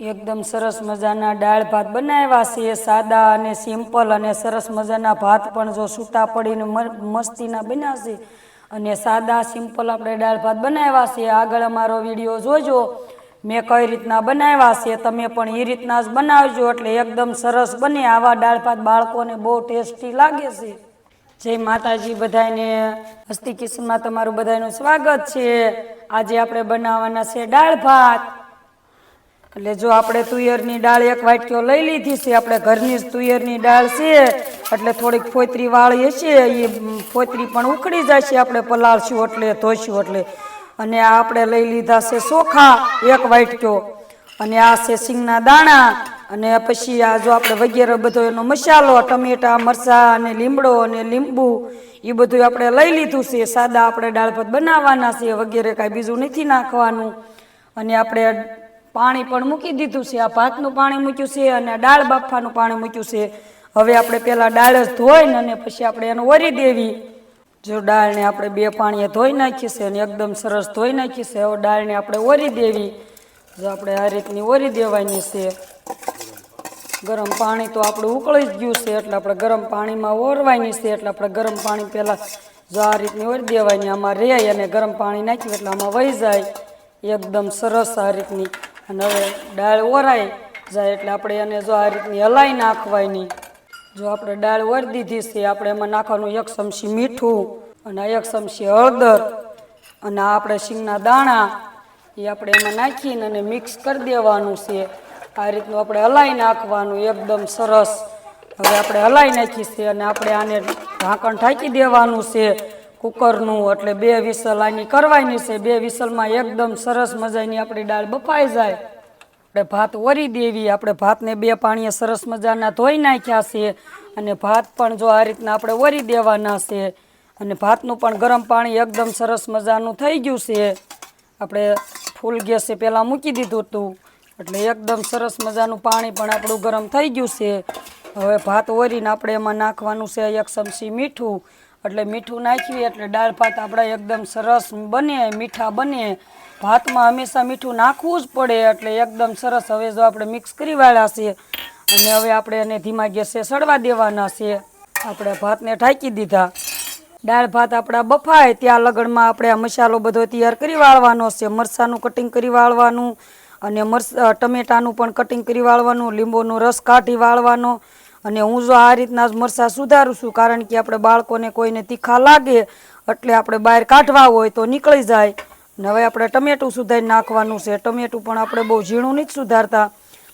એકદમ સરસ મજાના દાળ ભાત બનાવ્યા છે સાદા અને સિમ્પલ અને સરસ મજાના ભાત પણ જો સૂતા પડીને મસ્તીના બન્યા છે. અને સાદા, સિમ્પલ આપણે દાળ ભાત બનાવ્યા છે આગળ અમારો વીડિયો જોજો, મેં કઈ રીતના બનાવ્યા છે, તમે પણ એ રીતના જ બનાવજો, એટલે એકદમ સરસ બને આવા દાળ ભાત બાળકોને બહુ ટેસ્ટી લાગે છે. જય માતાજી બધાને હસ્તી કિશનમાં તમારું બધાનું સ્વાગત છે. આજે આપણે બનાવવાના છે દાળ ભાત. એટલે જો આપણે તુયરની દાળ એક વાટકીઓ લઈ લીધી છે, આપણે ઘરની જ તુયરની દાળ છે, એટલે થોડીક ફોતરી વાળી છે એ ફોતરી પણ ઉખડી જાય છે આપણે પલાળશું એટલે ધોઈશું એટલે. અને આ આપણે લઈ લીધા છે ચોખા એક વાટક્યો અને આ છે સિંગના દાણા. અને પછી આ જો આપણે વગેરે બધો એનો મસાલો, ટમેટા, મરચાં અને લીમડો અને લીંબુ એ બધું આપણે લઈ લીધું છે. સાદા આપણે દાળ ભાત બનાવવાના છે, વગેરે કાંઈ બીજું નથી નાખવાનું. અને આપણે પાણી પણ મૂકી દીધું છે, આ ભાતનું પાણી મૂક્યું છે અને દાળ બાફવાનું પાણી મૂક્યું છે. હવે આપણે પહેલાં દાળ જ ધોઈને અને પછી આપણે એને વરી દેવી. જો દાળને આપણે બે પાણીએ ધોઈ નાખી છે અને એકદમ સરસ ધોઈ નાખી છે, હવે દાળને આપણે ઓરી દેવી. જો આપણે આ રીતની ઓરી દેવાની છે. ગરમ પાણી તો આપણું ઉકળી જ ગયું છે, એટલે આપણે ગરમ પાણીમાં ઓરવાની છે, એટલે આપણે ગરમ પાણી પહેલાં જો આ રીતની ઓરી દેવાની, આમાં રહે અને ગરમ પાણી નાખ્યું એટલે આમાં વહી જાય. એકદમ સરસ આ રીતની. અને હવે દાળ ઓરાઈ જાય એટલે આપણે એને જો આ રીતની હલાઈ નાખવાની. જો આપણે દાળ ઓરી દીધી છે, આપણે એમાં નાખવાનું એક ચમચી મીઠું અને એક ચમચી હળદર અને આપણે સિંગના દાણા એ આપણે એમાં નાખીને અને મિક્સ કરી દેવાનું છે. આ રીતનું આપણે હલાઈ નાખવાનું એકદમ સરસ. હવે આપણે હલાઈ નાખી છે અને આપણે આને ઢાંકણ ઢાંકી દેવાનું છે. કુકરનું એટલે બે વિસલ, આની કરવાની છે. બે વિસલમાં એકદમ સરસ મજાની આપણી દાળ બફાઈ જાય. આપણે ભાત ઓરી દેવી, આપણે ભાતને બે પાણીએ સરસ મજાના ધોઈ નાખ્યા છે. અને ભાત પણ જો આ રીતના આપણે ઓરી દેવાના છે. અને ભાતનું પણ ગરમ પાણી એકદમ સરસ મજાનું થઈ ગયું છે. આપણે ફૂલ ગેસે પહેલાં મૂકી દીધું હતું. એટલે એકદમ સરસ મજાનું પાણી પણ આપણું ગરમ થઈ ગયું છે. હવે ભાત ઓરીને આપણે એમાં નાખવાનું છે એક ચમચી મીઠું. એટલે મીઠું નાખ્યું એટલે દાળ ભાત આપણા એકદમ સરસ બને, મીઠા બને. ભાતમાં હંમેશા મીઠું નાખવું જ પડે, એટલે એકદમ સરસ. હવે જો આપણે મિક્સ કરી વાળ્યા છે, અને હવે આપણે એને ધીમા ગેસે સડવા દેવાના છે. આપણે ભાતને ઢાંકી દીધા. દાળ ભાત આપણા બફાય, ત્યાં લગણમાં આપણે આ મસાલો બધો તૈયાર કરી વાળવાનો છે. મરસાનું કટિંગ કરી વાળવાનું, અને મરસ ટમેટાનું પણ કટિંગ કરી વાળવાનું, લીંબુનો રસ કાઢી વાળવાનો અને હું જો આ રીતના જ મરચાં સુધારું છું, કારણ કે આપણે બાળકોને કોઈને તીખા લાગે એટલે આપણે બહાર કાઢવા હોય તો નીકળી જાય. ને હવે આપણે ટમેટું સુધારી નાખવાનું છે. ટમેટું પણ આપણે બહુ ઝીણું નથી સુધારતા.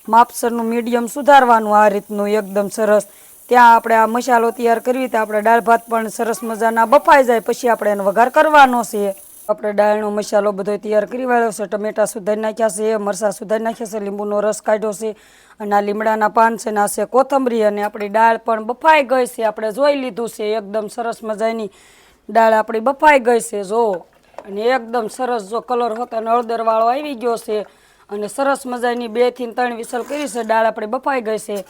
માપસરનું મીડિયમ સુધારવાનું આ રીતનું એકદમ સરસ. ત્યાં આપણે આ મસાલો તૈયાર કરવી તો આપણે દાળ ભાત પણ સરસ મજાના બફાઈ જાય, પછી આપણે એનો વઘાર કરવાનો છે. આપણે દાળનો મસાલો બધો તૈયાર કરી વાળ્યો છે, ટમેટા સુધારી નાખ્યા છે, મરચાં સુધારી નાખ્યા છે, લીંબુનો રસ કાઢ્યો છે અને આ લીમડાના પાન છે ને આ છે કોથમરી અને આપણી દાળ પણ બફાઈ ગઈ છે, આપણે જોઈ લીધું છે, એકદમ સરસ મજાની દાળ આપણી બફાઈ ગઈ છે, જો. અને એકદમ સરસ જો કલર હોતો અને હળદરવાળો આવી ગયો છે અને સરસ મજાની બેથી ત્રણ વિસલ કરી છે, દાળ આપણી બફાઈ ગઈ છે.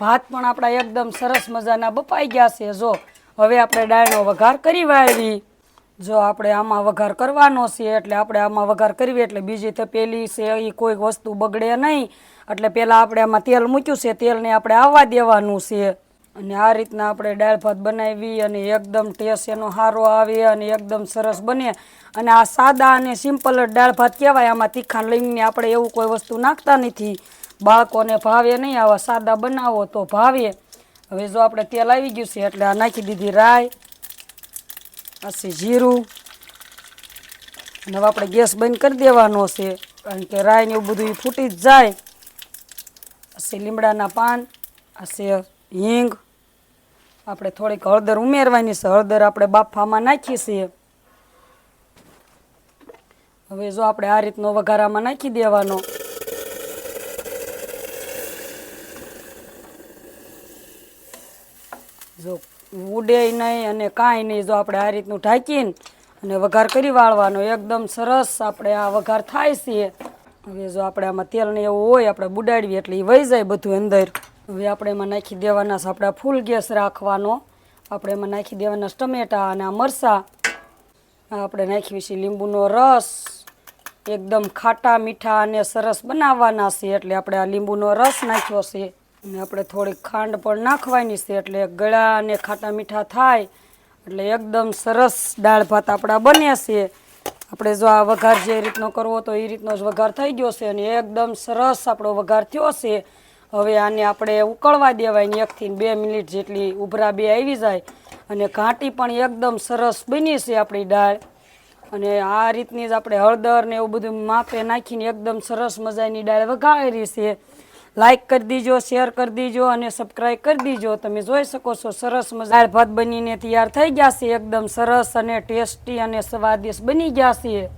ભાત પણ આપણા એકદમ સરસ મજાના બફાઈ ગયા છે, જો. હવે આપણે દાળનો વઘાર કરી વાળવી. જો આપણે આમાં વઘાર કરવાનો છે એટલે આપણે આમાં વઘાર કરીએ એટલે બીજી તો પેલી છે એ કોઈ વસ્તુ બગડે નહીં. એટલે પહેલાં આપણે આમાં તેલ મૂક્યું છે, તેલને આપણે આવવા દેવાનું છે. અને આ રીતના આપણે દાળ ભાત બનાવી અને એકદમ ટેસ્ટ એનો સારો આવે અને એકદમ સરસ બને. અને આ સાદા અને સિમ્પલ દાળ ભાત કહેવાય, આમાં તીખા લઈને આપણે એવું કોઈ વસ્તુ નાખતા નથી. બાળકોને ભાવે નહીં, આવા સાદા બનાવો તો ભાવે. હવે જો આપણે તેલ આવી ગયું છે, એટલે આ નાખી દીધી રાઈ. પછી જીરું. અને હવે આપણે ગેસ બંધ કરી દેવાનો છે, કારણ કે રાઈ ને એવું બધું ફૂટી જ જાય. પછી લીમડાના પાન હશે હિંગ. આપણે થોડીક હળદર ઉમેરવાની છે, હળદર આપણે બાફામાં નાખી છીએ હવે જો આપણે આ રીતનો વઘારામાં નાખી દેવાનો. જો ઉડે નહીં અને કાંઈ નહીં. જો આપણે આ રીતનું ઢાંકીને અને વઘાર કરી વાળવાનો, એકદમ સરસ આપણે આ વઘાર થાય છે. હવે જો આપણે આમાં તેલ ને એવું હોય, આપણે બુડાડવી એટલે એ વહી જાય બધું અંદર. હવે આપણે એમાં નાખી દેવાના છે આપણે ફૂલ ગેસ રાખવાનો. આપણે એમાં નાખી દેવાના ટમેટા અને આ મરચાં. આપણે નાખી છે લીંબુનો રસ. એકદમ ખાટા મીઠા અને સરસ બનાવવાના છે એટલે આપણે આ લીંબુનો રસ નાખ્યો છે. અને આપણે થોડીક ખાંડ પણ નાખવાની છે એટલે ગળા અને ખાટા મીઠા થાય એટલે એકદમ સરસ દાળ ભાત આપણા બને છે. આપણે જો આ વઘાર જે રીતનો કરવો તો એ રીતનો જ વઘાર થઈ ગયો છે અને એકદમ સરસ આપણો વઘાર થયો છે. હવે આને આપણે ઉકળવા દેવાય એકથી બે મિનિટ જેટલી ઉભરા બે આવી જાય અને ઘાંટી પણ એકદમ સરસ બની છે આપણી દાળ. અને આ રીતની જ આપણે હળદર ને એવું બધું માપે નાખીને એકદમ સરસ મજાની દાળ વઘારી છે. લાઈક કરી દીજો શેર કરી દીજો અને સબસ્ક્રાઈબ કરી દીજો. તમે જોઈ શકો છો, સરસ મજા ભાત બનીને તૈયાર થઈ ગયા છે. એકદમ સરસ અને ટેસ્ટી અને સ્વાદિષ્ટ બની ગયા છે.